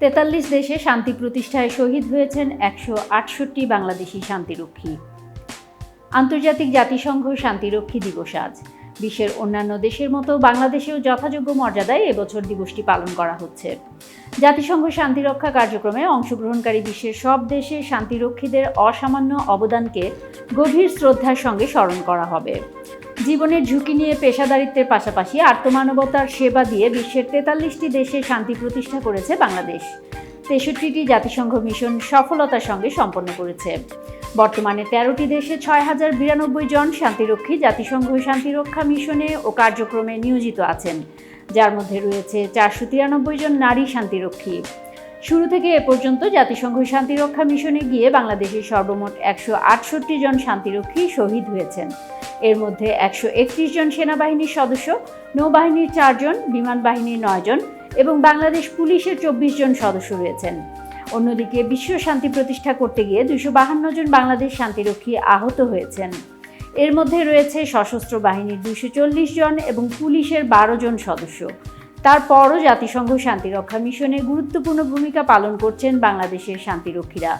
তেতাল্লিশ দেশে শান্তি প্রতিষ্ঠায় শহীদ হয়েছেন একশো আটষট্টি বাংলাদেশি শান্তিরক্ষী। আন্তর্জাতিক জাতিসংঘ শান্তিরক্ষী দিবস আজ। বিশ্বের অন্যান্য দেশের মতো বাংলাদেশেও যথাযোগ্য মর্যাদায় এবছর দিবসটি পালন করা হচ্ছে। জাতিসংঘ শান্তিরক্ষা কার্যক্রমে অংশগ্রহণকারী বিশ্বের সব দেশে শান্তিরক্ষীদের অসামান্য অবদানকে গভীর শ্রদ্ধার সঙ্গে স্মরণ করা হবে। জীবনের ঝুঁকি নিয়ে পেশাদারিত্বের পাশাপাশি আত্মমানবতার সেবা দিয়ে বিশ্বের তেতাল্লিশটি দেশে শান্তি প্রতিষ্ঠা করেছে বাংলাদেশ। তেষট্টিটি জাতিসংঘ মিশন সফলতার সঙ্গে সম্পন্ন করেছে। বর্তমানে তেরোটি দেশে ছয় হাজার বিরানব্বই জন শান্তিরক্ষী জাতিসংঘ শান্তিরক্ষা মিশনে ও কার্যক্রমে নিয়োজিত আছেন, যার মধ্যে রয়েছে চারশো তিরানব্বই জন নারী শান্তিরক্ষী। শুরু থেকে এ পর্যন্ত জাতিসংঘ শান্তিরক্ষা মিশনে গিয়ে বাংলাদেশের সর্বমোট একশো আটষট্টি জন শান্তিরক্ষী শহীদ হয়েছেন। এর মধ্যে একশো একত্রিশ জন সেনাবাহিনীর সদস্য, নৌবাহিনীর চারজন বিমান বাহিনীর নয়জন এবং বাংলাদেশ পুলিশের চব্বিশ জন সদস্য রয়েছেন। অন্যদিকে বিশ্ব শান্তি প্রতিষ্ঠা করতে গিয়ে দুশো বাহান্ন জন বাংলাদেশ শান্তিরক্ষী আহত হয়েছেন। এর মধ্যে রয়েছে সশস্ত্র বাহিনীর দুশো চল্লিশ জন এবং পুলিশের বারো জন সদস্য। তারপরও জাতিসংঘ শান্তিরক্ষা মিশনে গুরুত্বপূর্ণ ভূমিকা পালন করছেন বাংলাদেশের শান্তিরক্ষীরা।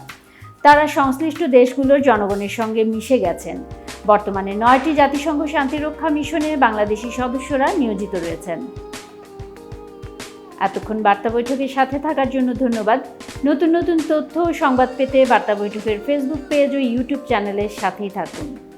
তারা সংশ্লিষ্ট দেশগুলোর জনগণের সঙ্গে মিশে গেছেন। বর্তমানে নয়টি জাতিসংঘ শান্তিরক্ষা মিশনে বাংলাদেশি সদস্যরা নিয়োজিত রয়েছেন। এতক্ষণ বার্তা বৈঠকের সাথে থাকার জন্য ধন্যবাদ। নতুন নতুন তথ্য ও সংবাদ পেতে বার্তা বৈঠকের ফেসবুক পেজ ও ইউটিউব চ্যানেলের সাথেই থাকুন।